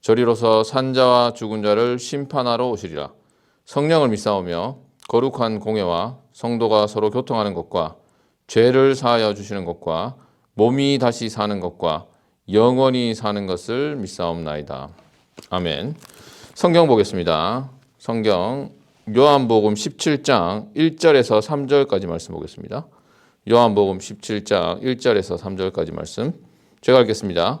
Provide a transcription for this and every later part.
저리로서 산자와 죽은 자를 심판하러 오시리라. 성령을 믿사오며 거룩한 공예와 성도가 서로 교통하는 것과 죄를 사하여 주시는 것과 몸이 다시 사는 것과 영원히 사는 것을 믿사옵나이다. 아멘. 성경 보겠습니다. 성경 요한복음 17장 1절에서 3절까지 말씀 보겠습니다. 요한복음 17장 1절에서 3절까지 말씀 제가 읽겠습니다.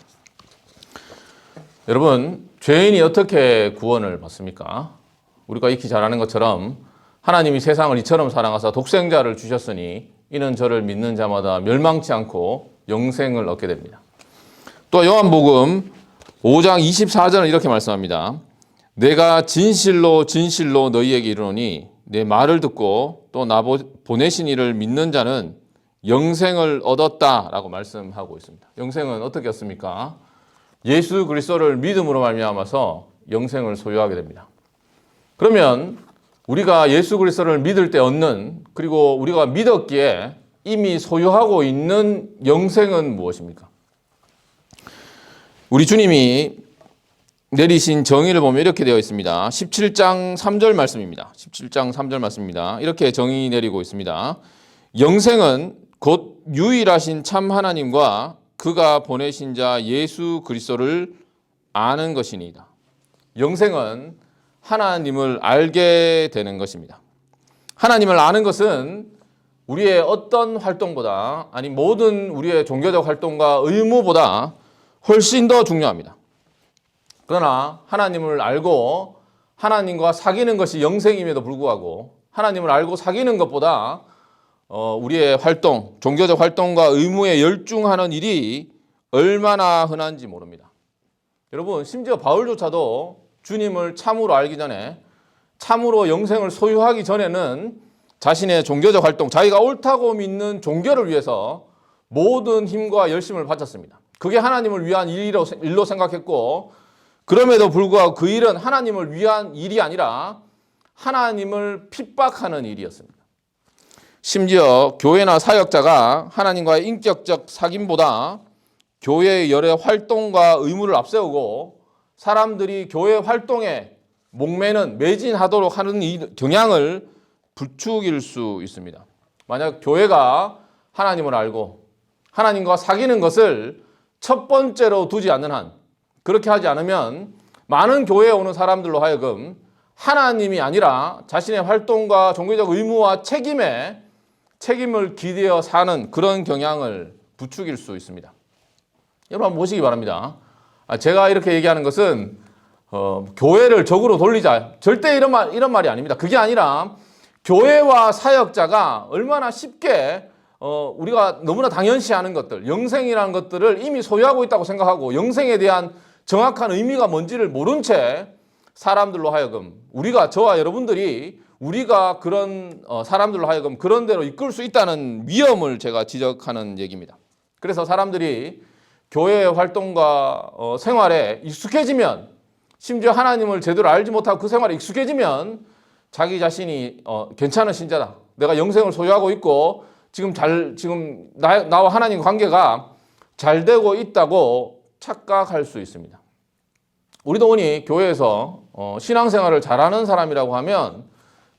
여러분, 죄인이 어떻게 구원을 받습니까? 우리가 익히 잘 아는 것처럼 하나님이 세상을 이처럼 사랑하사 독생자를 주셨으니 이는 저를 믿는 자마다 멸망치 않고 영생을 얻게 됩니다. 또 요한복음 5장 24절은 이렇게 말씀합니다. 내가 진실로 진실로 너희에게 이르노니 내 말을 듣고 또 나 보내신 이를 믿는 자는 영생을 얻었다라고 말씀하고 있습니다. 영생은 어떻게 얻습니까? 예수 그리스도를 믿음으로 말미암아서 영생을 소유하게 됩니다. 그러면 우리가 예수 그리스도를 믿을 때 얻는 그리고 우리가 믿었기에 이미 소유하고 있는 영생은 무엇입니까? 우리 주님이 내리신 정의를 보면 이렇게 되어 있습니다. 17장 3절 말씀입니다. 17장 3절 말씀입니다. 이렇게 정의 내리고 있습니다. 영생은 곧 유일하신 참 하나님과 그가 보내신 자 예수 그리스도를 아는 것이니이다. 영생은 하나님을 알게 되는 것입니다. 하나님을 아는 것은 우리의 어떤 활동보다 아니 모든 우리의 종교적 활동과 의무보다 훨씬 더 중요합니다. 그러나 하나님을 알고 하나님과 사귀는 것이 영생임에도 불구하고 하나님을 알고 사귀는 것보다 어, 우리의 활동, 종교적 활동과 의무에 열중하는 일이 얼마나 흔한지 모릅니다. 여러분, 심지어 바울조차도 주님을 참으로 알기 전에 참으로 영생을 소유하기 전에는 자신의 종교적 활동, 자기가 옳다고 믿는 종교를 위해서 모든 힘과 열심을 바쳤습니다. 그게 하나님을 위한 일로, 일로 생각했고, 그럼에도 불구하고 그 일은 하나님을 위한 일이 아니라 하나님을 핍박하는 일이었습니다. 심지어 교회나 사역자가 하나님과의 인격적 사귐보다 교회의 여러 활동과 의무를 앞세우고 사람들이 교회 활동에 목매는 매진하도록 하는 이 경향을 부추길 수 있습니다. 만약 교회가 하나님을 알고 하나님과 사귀는 것을 첫 번째로 두지 않는 한 그렇게 하지 않으면 많은 교회에 오는 사람들로 하여금 하나님이 아니라 자신의 활동과 종교적 의무와 책임에 책임을 기대어 사는 그런 경향을 부추길 수 있습니다. 여러분 보시기 바랍니다. 아, 제가 이렇게 얘기하는 것은 어, 교회를 적으로 돌리자 절대 이런 말 이런 말이 아닙니다. 그게 아니라 교회와 사역자가 얼마나 쉽게 어, 우리가 너무나 당연시하는 것들, 영생이라는 것들을 이미 소유하고 있다고 생각하고 영생에 대한 정확한 의미가 뭔지를 모른 채 사람들로 하여금 우리가 저와 여러분들이 우리가 그런 어, 사람들로 하여금 그런 대로 이끌 수 있다는 위험을 제가 지적하는 얘기입니다. 그래서 사람들이 교회 활동과 어, 생활에 익숙해지면 심지어 하나님을 제대로 알지 못하고 그 생활에 익숙해지면 자기 자신이 어, 괜찮은 신자다. 내가 영생을 소유하고 있고 지금 잘 지금 나, 나와 하나님 관계가 잘 되고 있다고 착각할 수 있습니다. 우리도 오니 교회에서 신앙생활을 잘하는 사람이라고 하면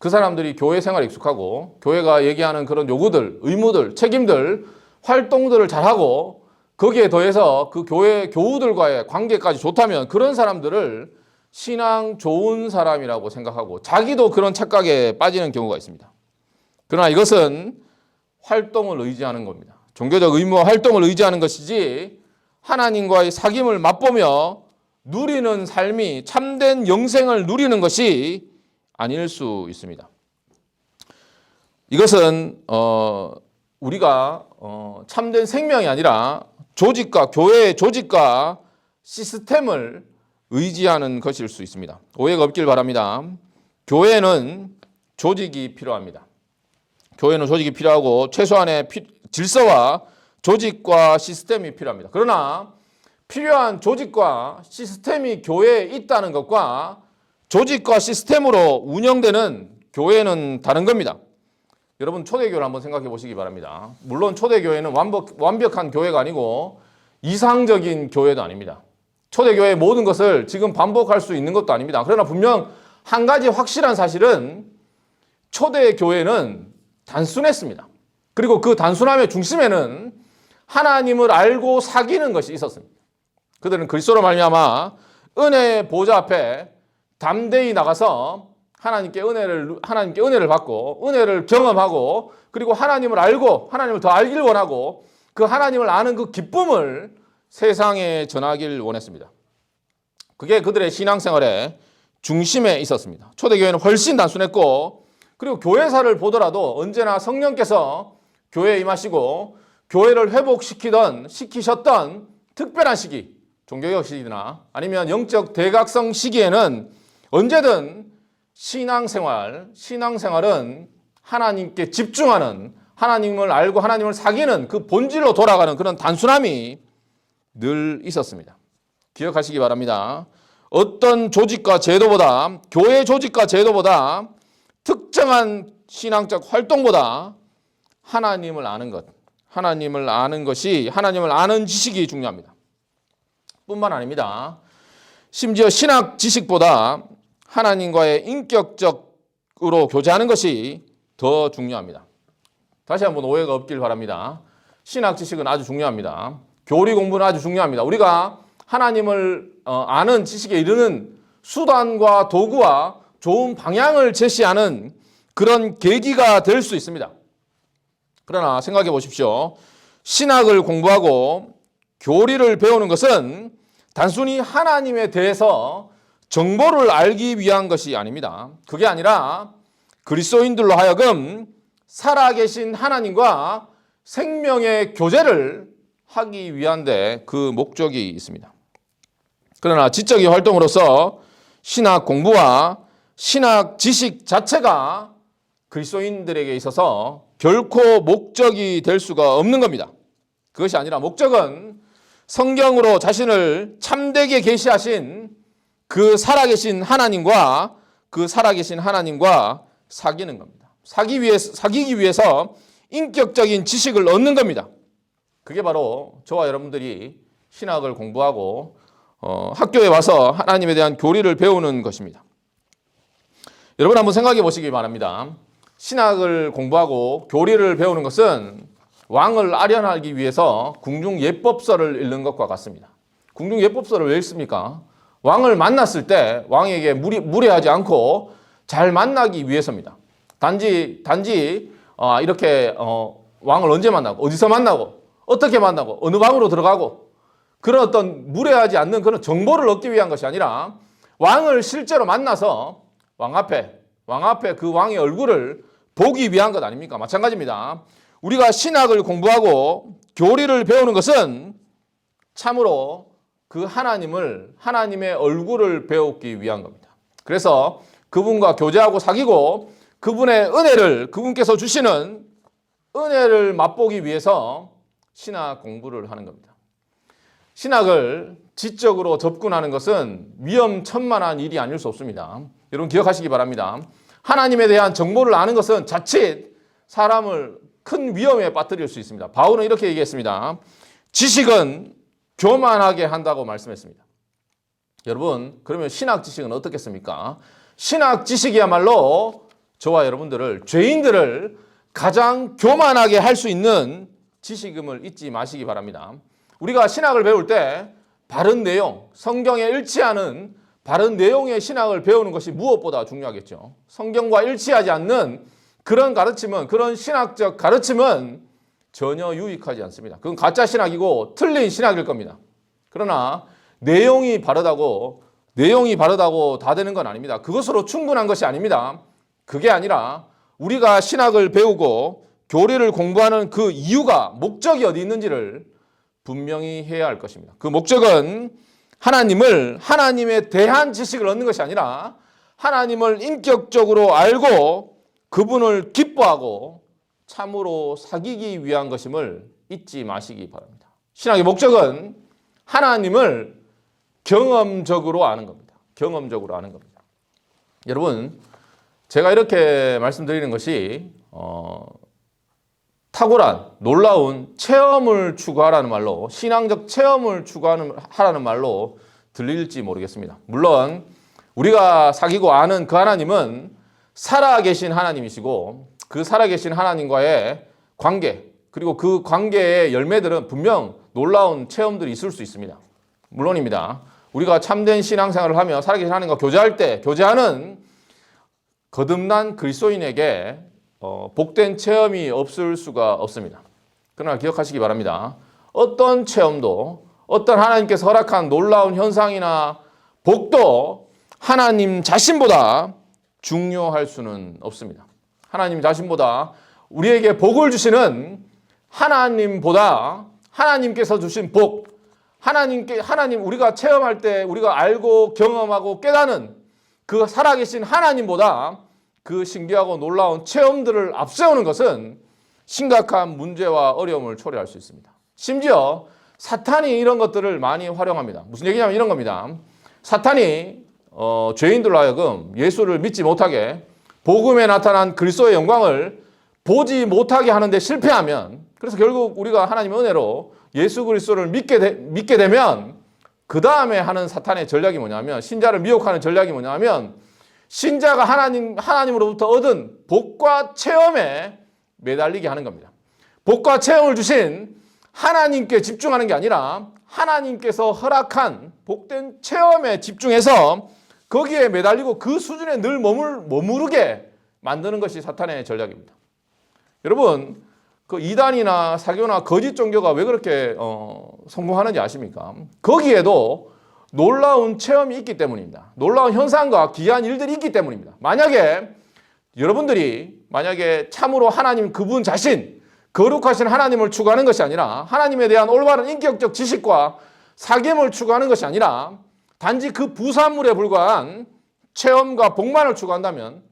그 사람들이 교회 생활에 익숙하고 교회가 얘기하는 그런 요구들, 의무들, 책임들, 활동들을 잘하고 거기에 더해서 그 교회 교우들과의 관계까지 좋다면 그런 사람들을 신앙 좋은 사람이라고 생각하고 자기도 그런 착각에 빠지는 경우가 있습니다. 그러나 이것은 활동을 의지하는 겁니다. 종교적 의무와 활동을 의지하는 것이지 하나님과의 사귐을 맛보며 누리는 삶이 참된 영생을 누리는 것이 아닐 수 있습니다. 이것은 어, 우리가 어, 참된 생명이 아니라 조직과 교회의 조직과 시스템을 의지하는 것일 수 있습니다. 오해가 없길 바랍니다. 교회는 조직이 필요합니다. 교회는 조직이 필요하고 최소한의 피- 질서와 조직과 시스템이 필요합니다. 그러나 필요한 조직과 시스템이 교회에 있다는 것과 조직과 시스템으로 운영되는 교회는 다른 겁니다. 여러분 초대교회를 한번 생각해 보시기 바랍니다. 물론 초대교회는 완벽, 완벽한 교회가 아니고 이상적인 교회도 아닙니다. 초대교회의 모든 것을 지금 반복할 수 있는 것도 아닙니다. 그러나 분명 한 가지 확실한 사실은 초대교회는 단순했습니다. 그리고 그 단순함의 중심에는 하나님을 알고 사귀는 것이 있었습니다. 그들은 그리스도로 말미암아 은혜의 보좌 앞에 담대히 나가서 하나님께 은혜를 하나님께 은혜를 받고 은혜를 경험하고 그리고 하나님을 알고 하나님을 더 알길 원하고 그 하나님을 아는 그 기쁨을 세상에 전하길 원했습니다. 그게 그들의 신앙생활의 중심에 있었습니다. 초대교회는 훨씬 단순했고 그리고 교회사를 보더라도 언제나 성령께서 교회에 임하시고 교회를 회복시키던 시키셨던 특별한 시기 종교개혁 시기나 아니면 영적 대각성 시기에는 언제든 신앙생활 신앙생활은 하나님께 집중하는 하나님을 알고 하나님을 사귀는 그 본질로 돌아가는 그런 단순함이 늘 있었습니다. 기억하시기 바랍니다. 어떤 조직과 제도보다 교회 조직과 제도보다 특정한 신앙적 활동보다 하나님을 아는 것, 하나님을 아는 것이 하나님을 아는 지식이 중요합니다. 뿐만 아닙니다. 심지어 신학 지식보다 하나님과의 인격적으로 교제하는 것이 더 중요합니다. 다시 한번 오해가 없길 바랍니다. 신학 지식은 아주 중요합니다. 교리 공부는 아주 중요합니다. 우리가 하나님을 어, 아는 지식에 이르는 수단과 도구와 좋은 방향을 제시하는 그런 계기가 될 수 있습니다. 그러나 생각해 보십시오. 신학을 공부하고 교리를 배우는 것은 단순히 하나님에 대해서 정보를 알기 위한 것이 아닙니다. 그게 아니라 그리스도인들로 하여금 살아계신 하나님과 생명의 교제를 하기 위한데 그 목적이 있습니다. 그러나 지적인 활동으로서 신학 공부와 신학 지식 자체가 그리스도인들에게 있어서 결코 목적이 될 수가 없는 겁니다. 그것이 아니라 목적은 성경으로 자신을 참되게 계시하신 그 살아계신 하나님과 그 살아계신 하나님과 사귀는 겁니다. 사기 위해 사귀기 위해서 인격적인 지식을 얻는 겁니다. 그게 바로 저와 여러분들이 신학을 공부하고 어, 학교에 와서 하나님에 대한 교리를 배우는 것입니다. 여러분 한번 생각해 보시기 바랍니다. 신학을 공부하고 교리를 배우는 것은 왕을 아련하기 위해서 궁중 예법서를 읽는 것과 같습니다. 궁중 예법서를 왜 읽습니까? 왕을 만났을 때 왕에게 무리, 무례하지 않고 잘 만나기 위해서입니다. 단지 단지 어, 이렇게 어, 왕을 언제 만나고 어디서 만나고 어떻게 만나고 어느 방으로 들어가고 그런 어떤 무례하지 않는 그런 정보를 얻기 위한 것이 아니라 왕을 실제로 만나서 왕 앞에 왕 앞에 그 왕의 얼굴을 보기 위한 것 아닙니까? 마찬가지입니다. 우리가 신학을 공부하고 교리를 배우는 것은 참으로 그 하나님을 하나님의 얼굴을 배우기 위한 겁니다. 그래서 그분과 교제하고 사귀고 그분의 은혜를 그분께서 주시는 은혜를 맛보기 위해서 신학 공부를 하는 겁니다. 신학을 지적으로 접근하는 것은 위험천만한 일이 아닐 수 없습니다. 여러분 기억하시기 바랍니다. 하나님에 대한 정보를 아는 것은 자칫 사람을 큰 위험에 빠뜨릴 수 있습니다. 바울은 이렇게 얘기했습니다. 지식은 교만하게 한다고 말씀했습니다. 여러분, 그러면 신학 지식은 어떻겠습니까? 신학 지식이야말로 저와 여러분들을 죄인들을 가장 교만하게 할 수 있는 지식임을 잊지 마시기 바랍니다. 우리가 신학을 배울 때 바른 내용, 성경에 일치하는 바른 내용의 신학을 배우는 것이 무엇보다 중요하겠죠. 성경과 일치하지 않는 그런 가르침은 그런 신학적 가르침은 전혀 유익하지 않습니다. 그건 가짜 신학이고 틀린 신학일 겁니다. 그러나 내용이 바르다고 내용이 바르다고 다 되는 건 아닙니다. 그것으로 충분한 것이 아닙니다. 그게 아니라 우리가 신학을 배우고 교리를 공부하는 그 이유가 목적이 어디 있는지를 분명히 해야 할 것입니다. 그 목적은 하나님을 하나님에 대한 지식을 얻는 것이 아니라 하나님을 인격적으로 알고 그분을 기뻐하고 참으로 사귀기 위한 것임을 잊지 마시기 바랍니다. 신학의 목적은 하나님을 경험적으로 아는 겁니다. 경험적으로 아는 겁니다. 여러분, 제가 이렇게 말씀드리는 것이 어, 탁월한 놀라운 체험을 추구하라는 말로 신앙적 체험을 추구하는 하라는 말로 들릴지 모르겠습니다. 물론 우리가 사귀고 아는 그 하나님은 살아계신 하나님이시고 그 살아계신 하나님과의 관계 그리고 그 관계의 열매들은 분명 놀라운 체험들이 있을 수 있습니다. 물론입니다. 우리가 참된 신앙생활을 하며 살아계신 하나님과 교제할 때 교제하는 거듭난 그리스도인에게 어, 복된 체험이 없을 수가 없습니다. 그러나 기억하시기 바랍니다. 어떤 체험도 어떤 하나님께서 허락한 놀라운 현상이나 복도 하나님 자신보다 중요할 수는 없습니다. 하나님 자신보다 우리에게 복을 주시는 하나님보다 하나님께서 주신 복, 하나님께 하나님 우리가 체험할 때 우리가 알고 경험하고 깨닫는 그 살아계신 하나님보다 그 신기하고 놀라운 체험들을 앞세우는 것은 심각한 문제와 어려움을 초래할 수 있습니다. 심지어 사탄이 이런 것들을 많이 활용합니다. 무슨 얘기냐면 이런 겁니다. 사탄이 어, 죄인들로 하여금 예수를 믿지 못하게 복음에 나타난 그리스도의 영광을 보지 못하게 하는데 실패하면 그래서 결국 우리가 하나님의 은혜로 예수 그리스도를 믿게, 되, 믿게 되면 그 다음에 하는 사탄의 전략이 뭐냐면 신자를 미혹하는 전략이 뭐냐면 신자가 하나님 하나님으로부터 얻은 복과 체험에 매달리게 하는 겁니다. 복과 체험을 주신 하나님께 집중하는 게 아니라 하나님께서 허락한 복된 체험에 집중해서 거기에 매달리고 그 수준에 늘 머물, 머무르게 만드는 것이 사탄의 전략입니다. 여러분, 그 이단이나 사교나 거짓 종교가 왜 그렇게 어, 성공하는지 아십니까? 거기에도 놀라운 체험이 있기 때문입니다. 놀라운 현상과 귀한 일들이 있기 때문입니다. 만약에 여러분들이 만약에 참으로 하나님 그분 자신 거룩하신 하나님을 추구하는 것이 아니라 하나님에 대한 올바른 인격적 지식과 사귐을 추구하는 것이 아니라 단지 그 부산물에 불과한 체험과 복만을 추구한다면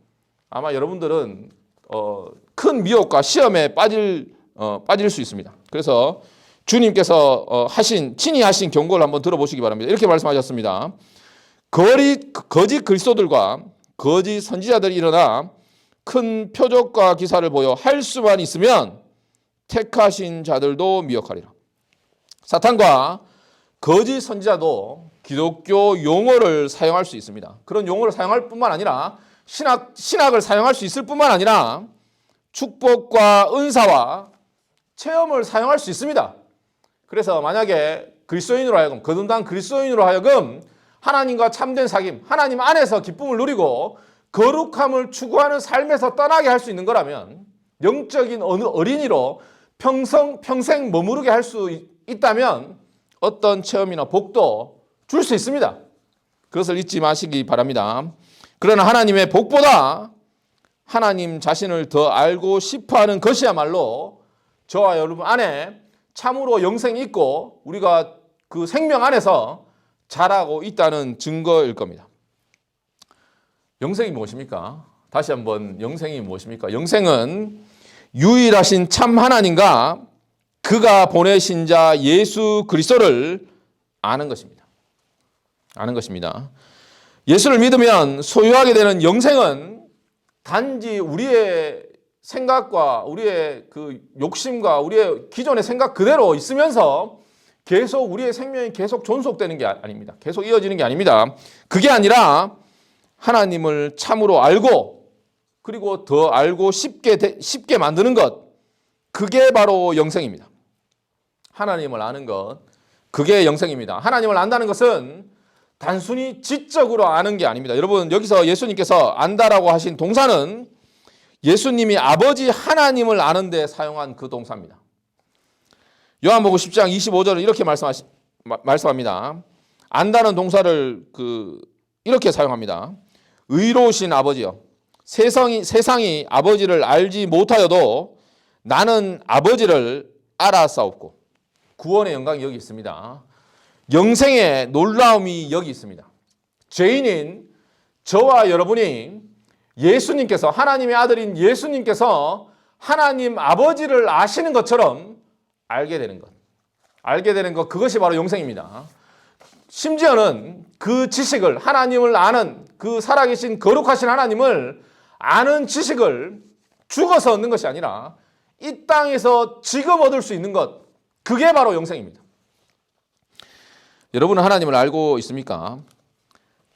아마 여러분들은 어, 큰 미혹과 시험에 빠질 어, 빠질 수 있습니다. 그래서 주님께서 어, 하신 친히 하신 경고를 한번 들어보시기 바랍니다. 이렇게 말씀하셨습니다. 거리, 거짓 그리스도들과 거짓 선지자들이 일어나 큰 표적과 기사를 보여 할 수만 있으면 택하신 자들도 미혹하리라. 사탄과 거짓 선지자도 기독교 용어를 사용할 수 있습니다. 그런 용어를 사용할 뿐만 아니라 신학, 신학을 사용할 수 있을 뿐만 아니라 축복과 은사와 체험을 사용할 수 있습니다. 그래서 만약에 그리스도인으로 하여금 거듭난 그리스도인으로 하여금 하나님과 참된 사귐, 하나님 안에서 기쁨을 누리고 거룩함을 추구하는 삶에서 떠나게 할 수 있는 거라면 영적인 어느 어린이로 평생 평생 머무르게 할 수 있다면 어떤 체험이나 복도 줄 수 있습니다. 그것을 잊지 마시기 바랍니다. 그러나 하나님의 복보다 하나님 자신을 더 알고 싶어 하는 것이야말로 저와 여러분 안에 참으로 영생이 있고 우리가 그 생명 안에서 자라고 있다는 증거일 겁니다. 영생이 무엇입니까? 다시 한번 영생이 무엇입니까? 영생은 유일하신 참 하나님과 그가 보내신 자 예수 그리스도를 아는 것입니다. 아는 것입니다. 예수를 믿으면 소유하게 되는 영생은 단지 우리의 생각과 우리의 그 욕심과 우리의 기존의 생각 그대로 있으면서 계속 우리의 생명이 계속 존속되는 게 아닙니다. 계속 이어지는 게 아닙니다. 그게 아니라 하나님을 참으로 알고 그리고 더 알고 쉽게 쉽게 만드는 것 그게 바로 영생입니다. 하나님을 아는 것 그게 영생입니다. 하나님을 안다는 것은 단순히 지적으로 아는 게 아닙니다. 여러분 여기서 예수님께서 안다라고 하신 동사는 예수님이 아버지 하나님을 아는데 사용한 그 동사입니다. 요한복음 10장 25절은 이렇게 말씀하시, 마, 말씀합니다. 안다는 동사를 그 이렇게 사용합니다. 의로우신 아버지여 세상이 세상이 아버지를 알지 못하여도 나는 아버지를 알아싸웠고 구원의 영광이 여기 있습니다. 영생의 놀라움이 여기 있습니다. 죄인인 저와 여러분이 예수님께서 하나님의 아들인 예수님께서 하나님 아버지를 아시는 것처럼 알게 되는 것. 알게 되는 것 그것이 바로 영생입니다. 심지어는 그 지식을 하나님을 아는 그 살아계신 거룩하신 하나님을 아는 지식을 죽어서 얻는 것이 아니라 이 땅에서 지금 얻을 수 있는 것 그게 바로 영생입니다. 여러분은 하나님을 알고 있습니까?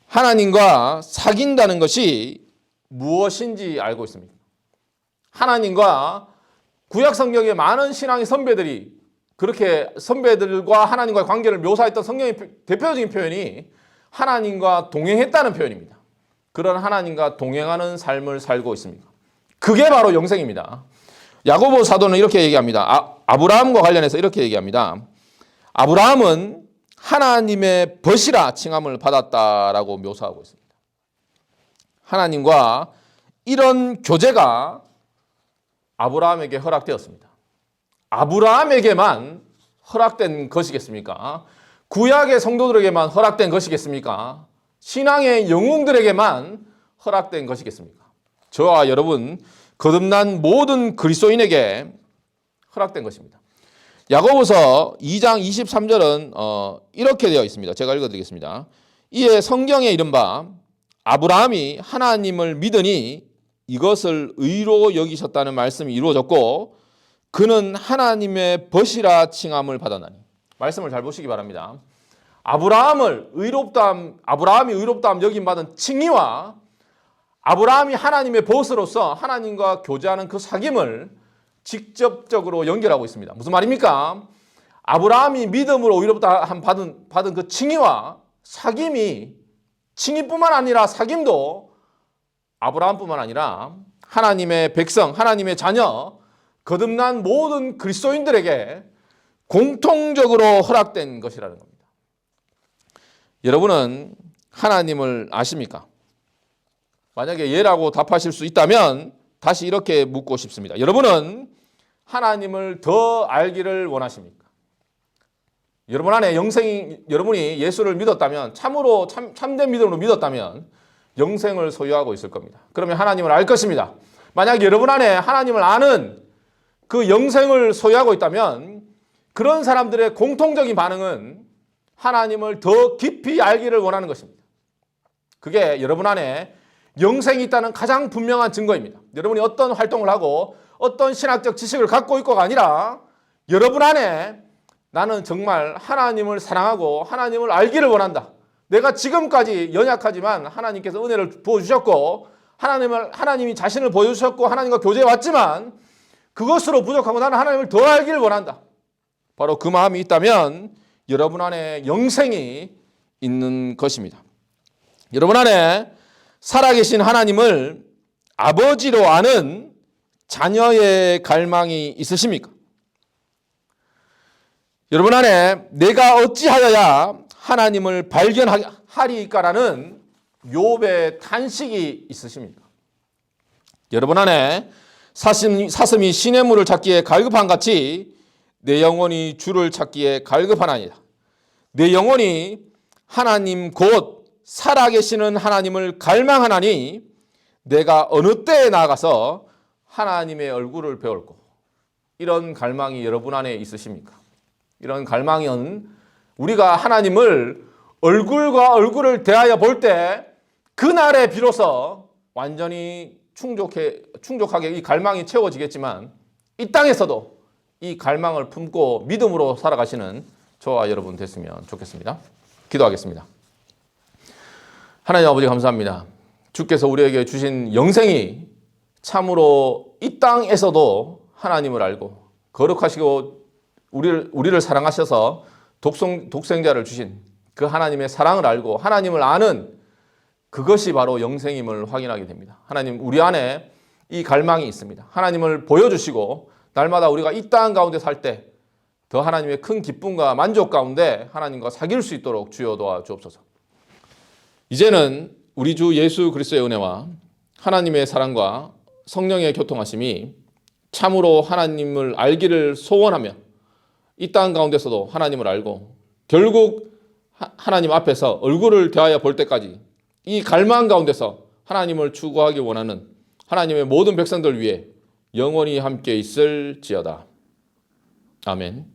하나님과 사귄다는 것이 무엇인지 알고 있습니다. 하나님과 구약 성경의 많은 신앙의 선배들이 그렇게 선배들과 하나님과의 관계를 묘사했던 성경의 대표적인 표현이 하나님과 동행했다는 표현입니다. 그런 하나님과 동행하는 삶을 살고 있습니다. 그게 바로 영생입니다. 야고보 사도는 이렇게 얘기합니다. 아, 아브라함과 관련해서 이렇게 얘기합니다. 아브라함은 하나님의 벗이라 칭함을 받았다라고 묘사하고 있습니다. 하나님과 이런 교제가 아브라함에게 허락되었습니다. 아브라함에게만 허락된 것이겠습니까? 구약의 성도들에게만 허락된 것이겠습니까? 신앙의 영웅들에게만 허락된 것이겠습니까? 저와 여러분 거듭난 모든 그리스도인에게 허락된 것입니다. 야고보서 2장 23절은 어, 이렇게 되어 있습니다. 제가 읽어드리겠습니다. 이에 성경에 이른바 아브라함이 하나님을 믿으니 이것을 의로 여기셨다는 말씀이 이루어졌고 그는 하나님의 벗이라 칭함을 받았나니 말씀을 잘 보시기 바랍니다. 아브라함을 의롭다함 아브라함이 의롭다함 여김 받은 칭의와 아브라함이 하나님의 벗으로서 하나님과 교제하는 그 사귐을 직접적으로 연결하고 있습니다. 무슨 말입니까? 아브라함이 믿음으로 의롭다함 받은 받은 그 칭의와 사귐이 칭의뿐만 아니라 사귐도 아브라함뿐만 아니라 하나님의 백성, 하나님의 자녀, 거듭난 모든 그리스도인들에게 공통적으로 허락된 것이라는 겁니다. 여러분은 하나님을 아십니까? 만약에 예라고 답하실 수 있다면 다시 이렇게 묻고 싶습니다. 여러분은 하나님을 더 알기를 원하십니까? 여러분 안에 영생이 여러분이 예수를 믿었다면 참으로 참, 참된 믿음으로 믿었다면 영생을 소유하고 있을 겁니다. 그러면 하나님을 알 것입니다. 만약 여러분 안에 하나님을 아는 그 영생을 소유하고 있다면 그런 사람들의 공통적인 반응은 하나님을 더 깊이 알기를 원하는 것입니다. 그게 여러분 안에 영생이 있다는 가장 분명한 증거입니다. 여러분이 어떤 활동을 하고 어떤 신학적 지식을 갖고 있고가 아니라 여러분 안에 나는 정말 하나님을 사랑하고 하나님을 알기를 원한다. 내가 지금까지 연약하지만 하나님께서 은혜를 부어주셨고 하나님을 하나님이 자신을 보여주셨고 하나님과 교제해 왔지만 그것으로 부족하고 나는 하나님을 더 알기를 원한다. 바로 그 마음이 있다면 여러분 안에 영생이 있는 것입니다. 여러분 안에 살아계신 하나님을 아버지로 아는 자녀의 갈망이 있으십니까? 여러분 안에 내가 어찌하여야 하나님을 발견하리까라는 욥의 탄식이 있으십니까? 여러분 안에 사슴, 사슴이 신의 물을 찾기에 갈급한 같이 내 영혼이 주를 찾기에 갈급하나이다. 내 영혼이 하나님 곧 살아계시는 하나님을 갈망하나니 내가 어느 때에 나가서 하나님의 얼굴을 배울고 이런 갈망이 여러분 안에 있으십니까? 이런 갈망은 우리가 하나님을 얼굴과 얼굴을 대하여 볼 때 그날에 비로소 완전히 충족해, 충족하게 이 갈망이 채워지겠지만 이 땅에서도 이 갈망을 품고 믿음으로 살아가시는 저와 여러분 됐으면 좋겠습니다. 기도하겠습니다. 하나님 아버지 감사합니다. 주께서 우리에게 주신 영생이 참으로 이 땅에서도 하나님을 알고 거룩하시고 우리를, 우리를 사랑하셔서 독성, 독생자를 주신 그 하나님의 사랑을 알고 하나님을 아는 그것이 바로 영생임을 확인하게 됩니다. 하나님 우리 안에 이 갈망이 있습니다. 하나님을 보여주시고 날마다 우리가 이 땅 가운데 살 때 더 하나님의 큰 기쁨과 만족 가운데 하나님과 사귈 수 있도록 주여 도와 주옵소서. 이제는 우리 주 예수 그리스도의 은혜와 하나님의 사랑과 성령의 교통하심이 참으로 하나님을 알기를 소원하며 이 땅 가운데서도 하나님을 알고 결국 하- 하나님 앞에서 얼굴을 대하여 볼 때까지 이 갈망 가운데서 하나님을 추구하기 원하는 하나님의 모든 백성들 위해 영원히 함께 있을지어다. 아멘.